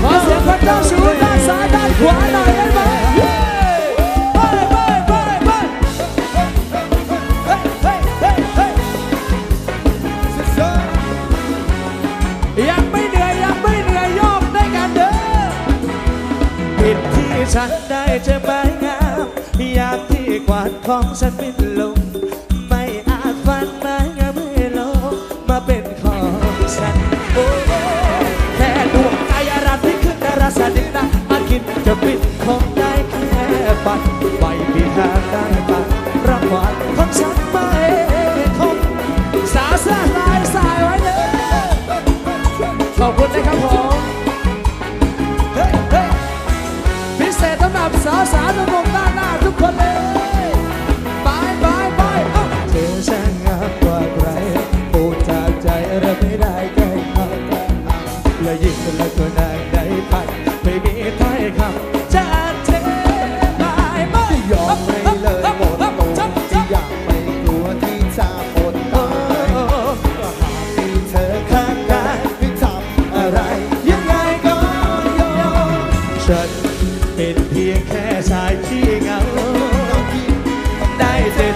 ขอนได้งไม่เหนื่อยยังไม่เหนื่อยยกได้กันเด้อผิดที่ฉันได้จอใบงามอยากที่กวาดของฉันเป็นลมไม่อาจฝัน ขึ้นดาราสดิตาอาคิดจะปิดคงได้แค่ปัดไว้ที่ทาได้ปัดรางวัลของฉันไม่คงสาวสลายสายไว้เลยขอบคุณนะครับผมเฮ้ยเฮ้ยพิเศษสำหรับสาวสาวๆทุกคนด้านหน้าทุกคนเลยบายบายบายเอ้าเธอช่างงามกว่าใครพูดจากใจเราไม่ได้ใกล้เขาและยิ่งแล้วก็นาง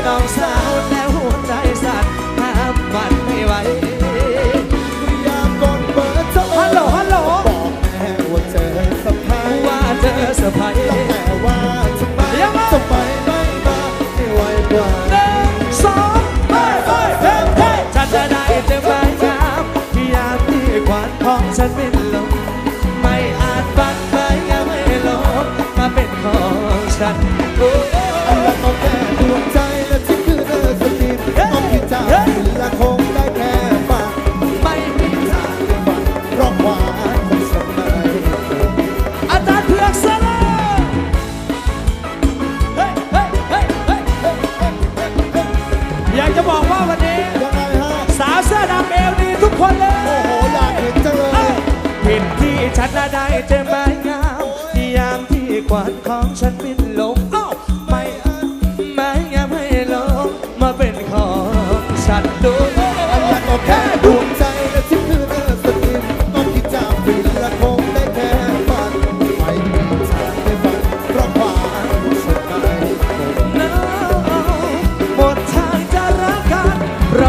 ได้เจอน้องสาวแล้วหัวใจสั่นห้ามมันไม่ไหวอยากกดเบอร์โทรฮัลโหลฮัลโหล บอกแม่ว่าเจอสะพายว่าเธอเซอร์ไพรส์แต่ว่าทำไมยังไง ทำไมไม่มาให้ไวกว่าหนึ่งสองไปไปเฮ้เฮ้ฉันจะได้เจอไม้งามที่ยามที่ควันของฉันเป็นลมไม่อาจบันไม้งามให้ลมมาเป็นของฉันโอ้ อยากจะบอกว่าวันนี้ ยังไงฮะ สาวเสื้อดำเอวดีทุกคนเลย โอ้โห อยากเห็นจังเลย ผิดที่ฉันน่ะได้เจอ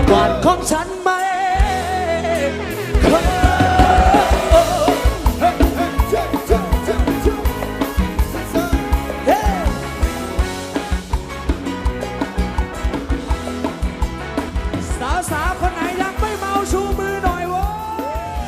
กวาของฉันไหม